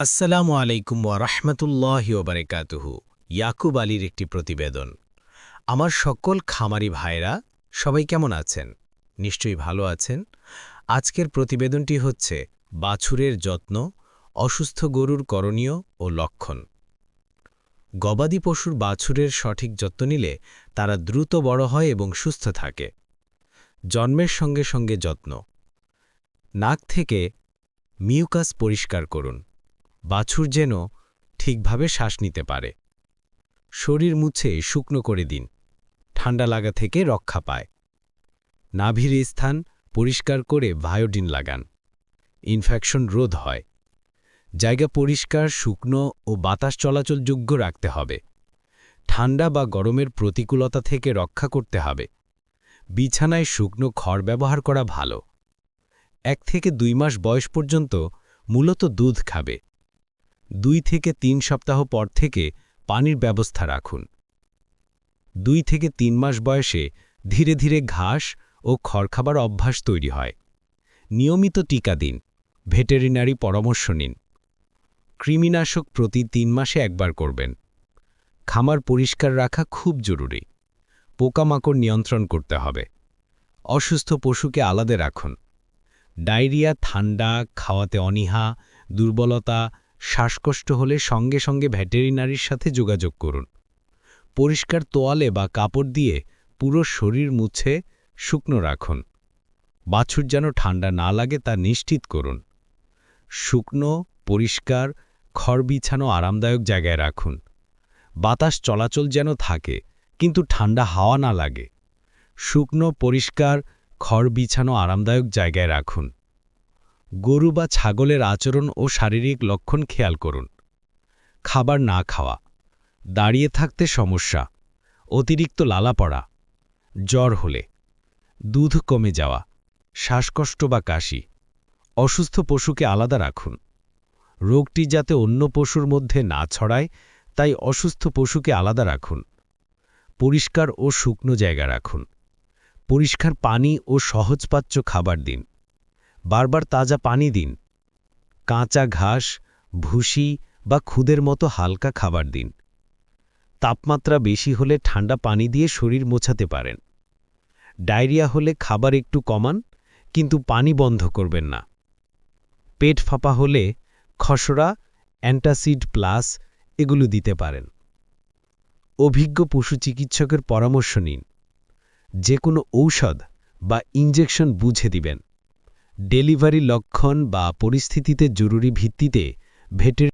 আসসালামু আলাইকুম ওয়া রাহমাতুল্লাহি ওয়া বারাকাতুহু। ইয়াকুব আলীর একটি প্রতিবেদন। আমার সকল খামারি ভাইরা সবাই কেমন আছেন? নিশ্চয়ই ভালো আছেন? আজকের প্রতিবেদনটি হচ্ছে বাছুরের যত্ন, অসুস্থ গরুর করণীয় ও লক্ষণ। গবাদি পশুর বাছুরের সঠিক যত্ন নিলে তারা দ্রুত বড় হয় এবং সুস্থ থাকে। জন্মের সঙ্গে সঙ্গে যত্ন। নাক থেকে মিউকাস পরিষ্কার করুন। বাছুর যেন ঠিকভাবে শ্বাস নিতে পারে। শরীর মুছে শুকনো করে দিন, ঠান্ডা লাগা থেকে রক্ষা পায়। নাভির স্থান পরিষ্কার করে ভায়োডিন লাগান, ইনফেকশন রোধ হয়। জায়গা পরিষ্কার, শুকনো ও বাতাস চলাচলযোগ্য রাখতে হবে। ঠান্ডা বা গরমের প্রতিকূলতা থেকে রক্ষা করতে হবে। বিছানায় শুকনো খড় ব্যবহার করা ভালো। এক থেকে দুই মাস বয়স পর্যন্ত মূলত দুধ খাবে। দুই থেকে তিন সপ্তাহ পর থেকে পানির ব্যবস্থা রাখুন। দুই থেকে তিন মাস বয়সে ধীরে ধীরে ঘাস ও খড়খাবার অভ্যাস তৈরি হয়। নিয়মিত টিকা দিন, ভেটেরিনারি পরামর্শ নিন। কৃমিনাশক প্রতি তিন মাসে একবার করবেন। খামার পরিষ্কার রাখা খুব জরুরি। পোকামাকড় নিয়ন্ত্রণ করতে হবে। অসুস্থ পশুকে আলাদা রাখুন। ডায়রিয়া, ঠান্ডা, খাওয়াতে অনীহা, দুর্বলতা শ্বাসকষ্ট হলে সঙ্গে সঙ্গে ভ্যাটেরিনারির সাথে যোগাযোগ করুন। পরিষ্কার তোয়ালে বা কাপড় দিয়ে পুরো শরীর মুছে শুকনো রাখুন। বাছুর যেন ঠান্ডা না লাগে তা নিশ্চিত করুন। শুকনো, পরিষ্কার, খড় বিছানো আরামদায়ক জায়গায় রাখুন। বাতাস চলাচল যেন থাকে, কিন্তু ঠান্ডা হাওয়া না লাগে। শুকনো, পরিষ্কার, খড় বিছানো আরামদায়ক জায়গায় রাখুন। গরু বা ছাগলের আচরণ ও শারীরিক লক্ষণ খেয়াল করুন। খাবার না খাওয়া, দাঁড়িয়ে থাকতে সমস্যা, অতিরিক্ত লালা পড়া, জ্বর হলে, দুধ কমে যাওয়া, শ্বাসকষ্ট বা কাশি, অসুস্থ পশুকে আলাদা রাখুন। রোগটি যাতে অন্য পশুর মধ্যে না ছড়ায়, তাই অসুস্থ পশুকে আলাদা রাখুন। পরিষ্কার ও শুকনো জায়গা রাখুন। পরিষ্কার পানি ও সহজপাচ্য খাবার দিন। বারবার তাজা পানি দিন। কাঁচা ঘাস, ভুসি বা খুদের মতো হালকা খাবার দিন। তাপমাত্রা বেশি হলে ঠান্ডা পানি দিয়ে শরীর মোছাতে পারেন। ডায়রিয়া হলে খাবার একটু কমান, কিন্তু পানি বন্ধ করবেন না। পেট ফাঁপা হলে খসড়া, অ্যান্টাসিড প্লাস এগুলো দিতে পারেন। অভিজ্ঞ পশু চিকিৎসকের পরামর্শ নিন। যে কোনো ঔষধ বা ইঞ্জেকশন বুঝে দিবেন। ডেলিভারি লক্ষণ বা পরিস্থিতিতে জরুরি ভিত্তিতে ভেটের